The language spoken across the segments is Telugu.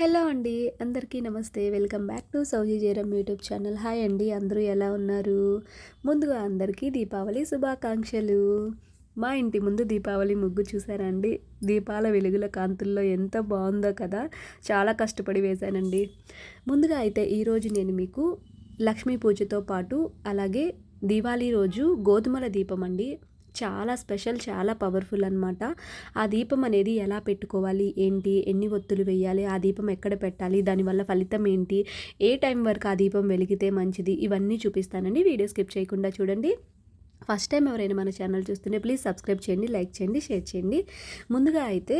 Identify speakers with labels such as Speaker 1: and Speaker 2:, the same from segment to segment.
Speaker 1: హలో అండి అందరికీ నమస్తే. వెల్కమ్ బ్యాక్ టు సౌజీ జయరామ్ యూట్యూబ్ ఛానల్. హాయ్ అండి అందరూ ఎలా ఉన్నారు? ముందుగా అందరికీ దీపావళి శుభాకాంక్షలు. మా ఇంటి ముందు దీపావళి ముగ్గు చూసారండి దీపాల వెలుగుల కాంతుల్లో ఎంత బాగుందో కదా? చాలా కష్టపడి వేశానండి. ముందుగా అయితే ఈరోజు నేను మీకు లక్ష్మీ పూజతో పాటు అలాగే దివాళీ రోజు గోధుమల దీపం అండి. చాలా స్పెషల్ చాలా పవర్ఫుల్ అనమాట ఆ దీపం అనేది ఎలా పెట్టుకోవాలి? ఏంటి? ఎన్ని ఒత్తులు వేయాలి? ఆ దీపం ఎక్కడ పెట్టాలి? దానివల్ల ఫలితం ఏంటి? ఏ టైం వరకు ఆ దీపం వెలిగితే మంచిది? ఇవన్నీ చూపిస్తానండి. వీడియో స్కిప్ చేయకుండా చూడండి. ఫస్ట్ టైం ఎవరైనా మన ఛానల్ చూస్తుంటే ప్లీజ్ సబ్స్క్రైబ్ చేయండి లైక్ చేయండి షేర్ చేయండి. ముందుగా అయితే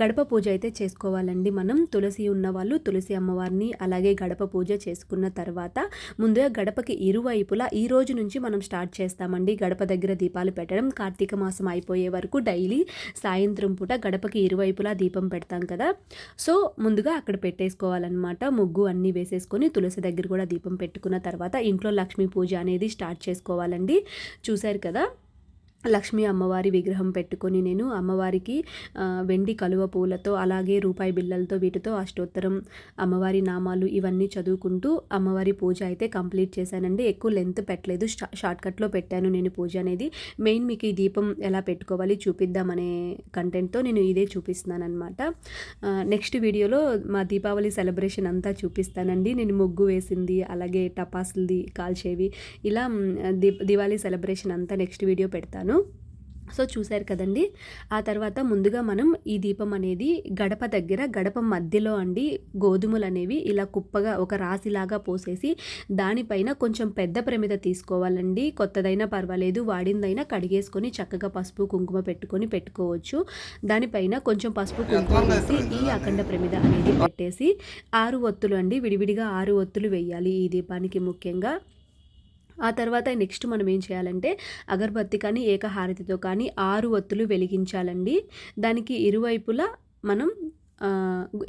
Speaker 1: గడప పూజ అయితే చేసుకోవాలండి మనం. తులసి ఉన్న వాళ్ళు తులసి అమ్మవారిని అలాగే గడప పూజ చేసుకున్న తర్వాత ముందుగా గడపకి ఇరువైపులా ఈ రోజు నుంచి మనం స్టార్ట్ చేస్తామండి. గడప దగ్గర దీపాలు పెట్టడం కార్తీక మాసం అయిపోయే వరకు డైలీ సాయంత్రం పూట గడపకి ఇరువైపులా దీపం పెడతాం కదా. సో ముందుగా అక్కడ పెట్టేసుకోవాలన్నమాట. ముగ్గు అన్నీ వేసేసుకొని తులసి దగ్గర కూడా దీపం పెట్టుకున్న తర్వాత ఇంట్లో లక్ష్మీ పూజ అనేది స్టార్ట్ చేసుకోవాలండి. చూశారు కదా? లక్ష్మీ అమ్మవారి విగ్రహం పెట్టుకొని నేను అమ్మవారికి వెండి కలువ పూలతో అలాగే రూపాయి బిళ్ళలతో వీటితో అష్టోత్తరం అమ్మవారి నామాలు ఇవన్నీ చదువుకుంటూ అమ్మవారి పూజ అయితే కంప్లీట్ చేశానండి. ఎక్కువ లెంత్ పెట్టలేదు. షార్ట్కట్లో పెట్టాను నేను పూజ అనేది. మెయిన్ మీకు ఈ దీపం ఎలా పెట్టుకోవాలి చూపిద్దామనే కంటెంట్తో నేను ఇదే చూపిస్తున్నాను అనమాట నెక్స్ట్ వీడియోలో మా దీపావళి సెలబ్రేషన్ అంతా చూపిస్తానండి. నేను ముగ్గు వేసింది అలాగే టపాసులది కాల్చేవి ఇలా దివాళీ సెలబ్రేషన్ అంతా నెక్స్ట్ వీడియో పెడతాను. సో చూశారు కదండి. ఆ తర్వాత ముందుగా మనం ఈ దీపం అనేది గడప దగ్గర గడప మధ్యలో అండి గోధుమలు అనేవి ఇలా కుప్పగా ఒక రాశిలాగా పోసేసి దానిపైన కొంచెం పెద్ద ప్రమిద తీసుకోవాలండి. కొత్తదైనా పర్వాలేదు. వాడిందైనా కడిగేసుకొని చక్కగా పసుపు కుంకుమ పెట్టుకొని పెట్టుకోవచ్చు. దానిపైన కొంచెం పసుపు కుంకుమ వేసి ఈ అఖండ ప్రమిద అనేది పెట్టేసి ఆరు ఒత్తులు అండి విడివిడిగా ఆరు ఒత్తులు వేయాలి ఈ దీపానికి ముఖ్యంగా. ఆ తర్వాత నెక్స్ట్ మనం ఏం చేయాలంటే అగరబత్తి కానీ ఏకహారతితో కానీ ఆరు ఒత్తులు వెలిగించాలండి. దానికి ఇరువైపులా మనం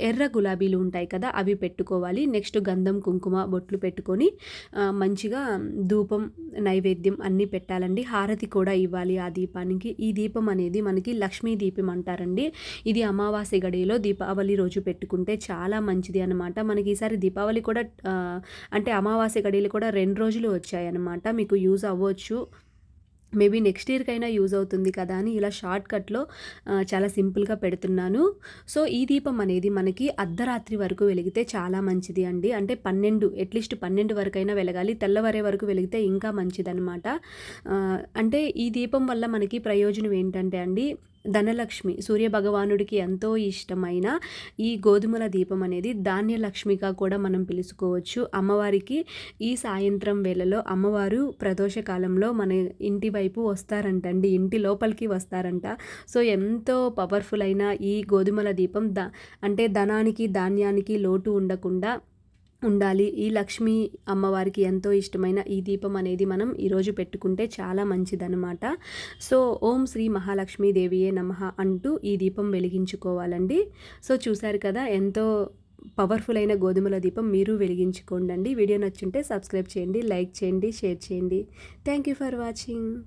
Speaker 1: ఎర్ర గులాబీలు ఉంటాయి కదా అవి పెట్టుకోవాలి. నెక్స్ట్ గంధం కుంకుమ బొట్లు పెట్టుకొని మంచిగా ధూపం నైవేద్యం అన్నీ పెట్టాలండి. హారతి కూడా ఇవ్వాలి ఆ దీపానికి. ఈ దీపం అనేది మనకి లక్ష్మీ దీపం అంటారండి. ఇది అమావాస్య గడిలో దీపావళి రోజు పెట్టుకుంటే చాలా మంచిది అనమాట మనకి ఈసారి దీపావళి కూడా అంటే అమావాస్య గడియలు కూడా రెండు రోజులు వచ్చాయి అనమాట మీకు యూజ్ అవ్వచ్చు. మేబీ నెక్స్ట్ ఇయర్కైనా యూజ్ అవుతుంది కదా అని ఇలా షార్ట్ కట్లో చాలా సింపుల్గా పెడుతున్నాను. సో ఈ దీపం అనేది మనకి అర్ధరాత్రి వరకు వెలిగితే చాలా మంచిది అండి. అంటే పన్నెండు అట్లీస్ట్ పన్నెండు వరకైనా వెలగాలి. తెల్లవారే వరకు వెలిగితే ఇంకా మంచిదన్నమాట. అంటే ఈ దీపం వల్ల మనకి ప్రయోజనం ఏంటంటే అండి ధనలక్ష్మి. సూర్యభగవానుడికి ఎంతో ఇష్టమైన ఈ గోధుమల దీపం అనేది ధాన్యలక్ష్మిగా కూడా మనం పిలుచుకోవచ్చు. అమ్మవారికి ఈ సాయంత్రం వేళలో అమ్మవారు ప్రదోషకాలంలో మన ఇంటి వైపు వస్తారంటండి. ఇంటి లోపలికి వస్తారంట. సో ఎంతో పవర్ఫుల్ అయిన ఈ గోధుమల దీపం ద అంటే ధనానికి ధాన్యానికి లోటు ఉండకుండా ఉండాలి. ఈ లక్ష్మీ అమ్మవారికి ఎంతో ఇష్టమైన ఈ దీపం అనేది మనం ఈరోజు పెట్టుకుంటే చాలా మంచిదనమాట సో ఓం శ్రీ మహాలక్ష్మీ దేవియే నమ అంటూ ఈ దీపం వెలిగించుకోవాలండి. సో చూశారు కదా ఎంతో పవర్ఫుల్ అయిన గోధుమల దీపం మీరు వెలిగించుకోండి వీడియో నచ్చుంటే సబ్స్క్రైబ్ చేయండి లైక్ చేయండి షేర్ చేయండి. Thank you for watching.